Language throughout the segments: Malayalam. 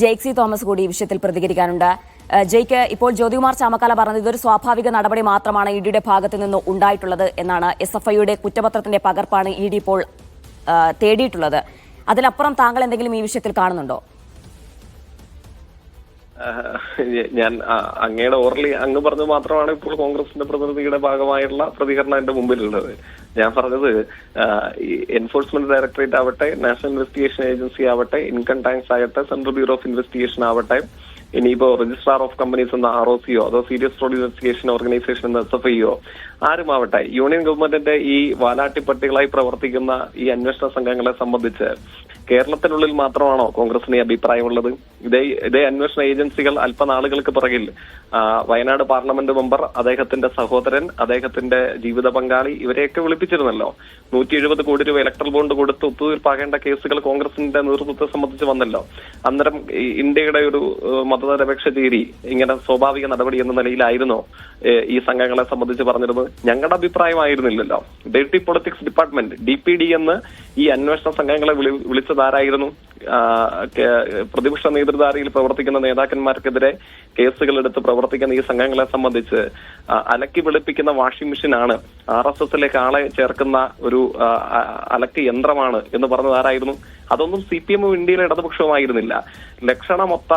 ജെയ്ക്സി തോമസ് കൂടി ഈ വിഷയത്തിൽ പ്രതികരിക്കാനുണ്ട്. ജയ്ക്ക് ഇപ്പോൾ ജ്യോതികുമാർ ചാമക്കാല പറഞ്ഞത് ഇതൊരു സ്വാഭാവിക നടപടി മാത്രമാണ് ഇ ഡിയുടെ ഭാഗത്ത് നിന്ന് ഉണ്ടായിട്ടുള്ളത് എന്നാണ് എസ് എഫ് ഐയുടെ കുറ്റപത്രത്തിന്റെ പകർപ്പാണ് ഇ ഡി ഇപ്പോൾ തേടിയിട്ടുള്ളത്. അതിനപ്പുറം താങ്കൾ എന്തെങ്കിലും ഈ വിഷയത്തിൽ കാണുന്നുണ്ടോ? ഞാൻ അങ്ങയുടെ ഓർലി അങ്ങ് പറഞ്ഞു മാത്രമാണ് ഇപ്പോൾ കോൺഗ്രസിന്റെ പ്രതിനിധിയുടെ ഭാഗമായിട്ടുള്ള പ്രതികരണം എന്റെ മുമ്പിലുള്ളത്. ഞാൻ പറഞ്ഞത് എൻഫോഴ്സ്മെന്റ് ഡയറക്ടറേറ്റ് ആവട്ടെ നാഷണൽ ഇൻവെസ്റ്റിഗേഷൻ ഏജൻസി ആവട്ടെ ഇൻകം ടാക്സ് ആകട്ടെ സെൻട്രൽ ബ്യൂറോ ഓഫ് ഇൻവെസ്റ്റിഗേഷൻ ആവട്ടെ ഇനിയിപ്പോ രജിസ്ട്രാർ ഓഫ് കമ്പനീസ് എന്ന ആർ ഒ സിയോ അതോ സീരിയസ് ഫ്രോഡ് ഇൻവെസ്റ്റിഗേഷൻ ഓർഗനൈസേഷൻ എന്ന എസ് എഫ് ഐയോ ആരുമാവട്ടെ യൂണിയൻ ഗവൺമെന്റിന്റെ ഈ വാലാട്ടിപ്പട്ടികളായി പ്രവർത്തിക്കുന്ന ഈ അന്വേഷണ സംഘങ്ങളെ സംബന്ധിച്ച് കേരളത്തിനുള്ളിൽ മാത്രമാണോ കോൺഗ്രസിന് അഭിപ്രായമുള്ളത്? ഇതേ ഇതേ അന്വേഷണ ഏജൻസികൾ അല്പനാളുകൾക്ക് പുറകിൽ വയനാട് പാർലമെന്റ് മെമ്പർ അദ്ദേഹത്തിന്റെ സഹോദരൻ അദ്ദേഹത്തിന്റെ ജീവിത പങ്കാളി ഇവരെയൊക്കെ വിളിപ്പിച്ചിരുന്നല്ലോ. നൂറ്റി എഴുപത് കോടി രൂപ ഇലക്ട്രൽ ബോണ്ട് കൊടുത്ത് ഒത്തുതീർപ്പാകേണ്ട കേസുകൾ കോൺഗ്രസിന്റെ നേതൃത്വത്തെ സംബന്ധിച്ച് വന്നല്ലോ. അന്നേരം ഇന്ത്യയുടെ ഒരു മതനിരപേക്ഷ ചേരി ഇങ്ങനെ സ്വാഭാവിക നടപടി എന്ന നിലയിലായിരുന്നോ ഈ സംഘങ്ങളെ സംബന്ധിച്ച് പറഞ്ഞിരുന്നത്? ഞങ്ങളുടെ അഭിപ്രായമായിരുന്നില്ലല്ലോ deputy politics department D P D എന്ന് ഈ അന്വേഷണ സംഘങ്ങളെ വിളി വിളിച്ചതാരായിരുന്നു ആ, പ്രതിപക്ഷ നേതൃധാരയിൽ പ്രവർത്തിക്കുന്ന നേതാക്കന്മാർക്കെതിരെ കേസുകൾ എടുത്ത് പ്രവർത്തിക്കുന്ന ഈ സംഘങ്ങളെ സംബന്ധിച്ച് അലക്കി വെളുപ്പിക്കുന്ന വാഷിംഗ് മെഷീനാണ് ആർ എസ് എസിലേക്ക് ആളെ ചേർക്കുന്ന ഒരു അലക്ക് യന്ത്രമാണ് എന്ന് പറഞ്ഞത് ആരായിരുന്നു അതൊന്നും സി പി എമ്മും ഇന്ത്യയിലെ ഇടതുപക്ഷവുമായിരുന്നില്ല. ലക്ഷണമൊത്ത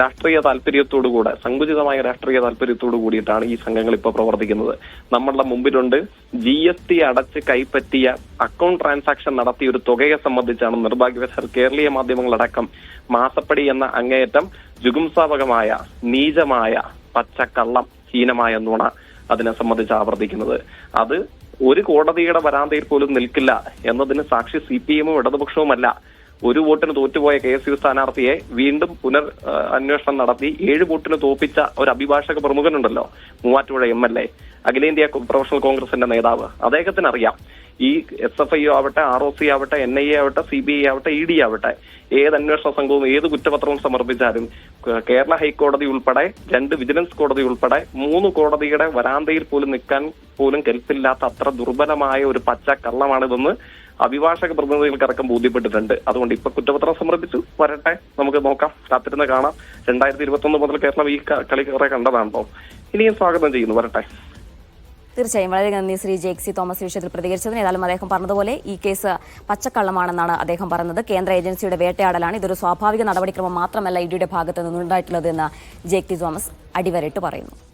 രാഷ്ട്രീയ താല്പര്യത്തോടുകൂടെ സങ്കുചിതമായ രാഷ്ട്രീയ താല്പര്യത്തോടു കൂടിയിട്ടാണ് ഈ സംഘങ്ങൾ ഇപ്പോൾ പ്രവർത്തിക്കുന്നത്. നമ്മളുടെ മുമ്പിലുണ്ട്. ജി എസ് ടി അടച്ച് കൈപ്പറ്റിയ അക്കൗണ്ട് ട്രാൻസാക്ഷൻ നടത്തിയ ഒരു തുകയെ സംബന്ധിച്ചാണ് നിർഭാഗ്യവശാൽ കേരളീയ മാധ്യമങ്ങളടക്കം മാസപ്പടി എന്ന അങ്ങേയറ്റം ജുഗുംസാവകമായ നീചമായ പച്ചക്കള്ളം ഹീനമായ നുണ അതിനെ സംബന്ധിച്ച് ആവർത്തിക്കുന്നത്. അത് ഒരു കോടതിയുടെ വരാന്തയിൽ പോലും നിൽക്കില്ല എന്നതിന് സാക്ഷി സി പി എമ്മും ഇടതുപക്ഷവുമല്ല. ഒരു വോട്ടിന് തോറ്റുപോയ കെ എസ് യു സ്ഥാനാർത്ഥിയെ വീണ്ടും പുനർ അന്വേഷണം നടത്തി. ഏഴ് വോട്ടിന് തോപ്പിച്ച ഒരു അഭിഭാഷക പ്രമുഖനുണ്ടല്ലോ മൂവാറ്റുപുഴ എം എൽ എ അഖിലേന്ത്യാ പ്രൊഫഷണൽ കോൺഗ്രസിന്റെ നേതാവ്. അദ്ദേഹത്തിന് അറിയാം ഈ എസ് എഫ് ഐ ആവട്ടെ ആർ ഒ സി ആവട്ടെ എൻ ഐ എ ആവട്ടെ സി ബി ഐ ആവട്ടെ ഇ ഡി ആവട്ടെ ഏത് അന്വേഷണ സംഘവും ഏത് കുറ്റപത്രവും സമർപ്പിച്ചാലും കേരള ഹൈക്കോടതി ഉൾപ്പെടെ രണ്ട് വിജിലൻസ് കോടതി ഉൾപ്പെടെ മൂന്ന് കോടതിയുടെ വരാന്തയിൽ പോലും നിൽക്കാൻ പോലും കെൽപ്പില്ലാത്ത അത്ര ദുർബലമായ ഒരു പച്ച കള്ളമാണിതെന്ന് അഭിഭാഷക പ്രതിനിധികൾക്കടക്കം ബോധ്യപ്പെട്ടിട്ടുണ്ട്. അതുകൊണ്ട് ഇപ്പൊ കുറ്റപത്രം സമർപ്പിച്ചു. വരട്ടെ നമുക്ക് നോക്കാം. കാത്തിരുന്ന് കാണാം. രണ്ടായിരത്തി ഇരുപത്തി ഒന്ന് മുതൽ കേരളം ഈ കളി കുറെ കണ്ടതാണല്ലോ. ഇനിയും സ്വാഗതം ചെയ്യുന്നു. വരട്ടെ. തീർച്ചയായും. വളരെ നന്ദി ശ്രീ സി തോമസ് വിഷയത്തിൽ പ്രതികരിച്ചതിന്. ഏതായാലും അദ്ദേഹം പറഞ്ഞതുപോലെ ഈ കേസ് പച്ചക്കള്ളമാണെന്നാണ് അദ്ദേഹം പറഞ്ഞത്. കേന്ദ്ര ഏജൻസിയുടെ വേട്ടയാടലാണ്. ഇതൊരു സ്വാഭാവിക നടപടിക്രമം മാത്രമല്ല ഇഡിയുടെ ഡിയുടെ ഭാഗത്ത് നിന്നുണ്ടായിട്ടുള്ളത് എന്ന് ജെയ്ക്സി തോമസ് അടിവരയിട്ട് പറയുന്നു.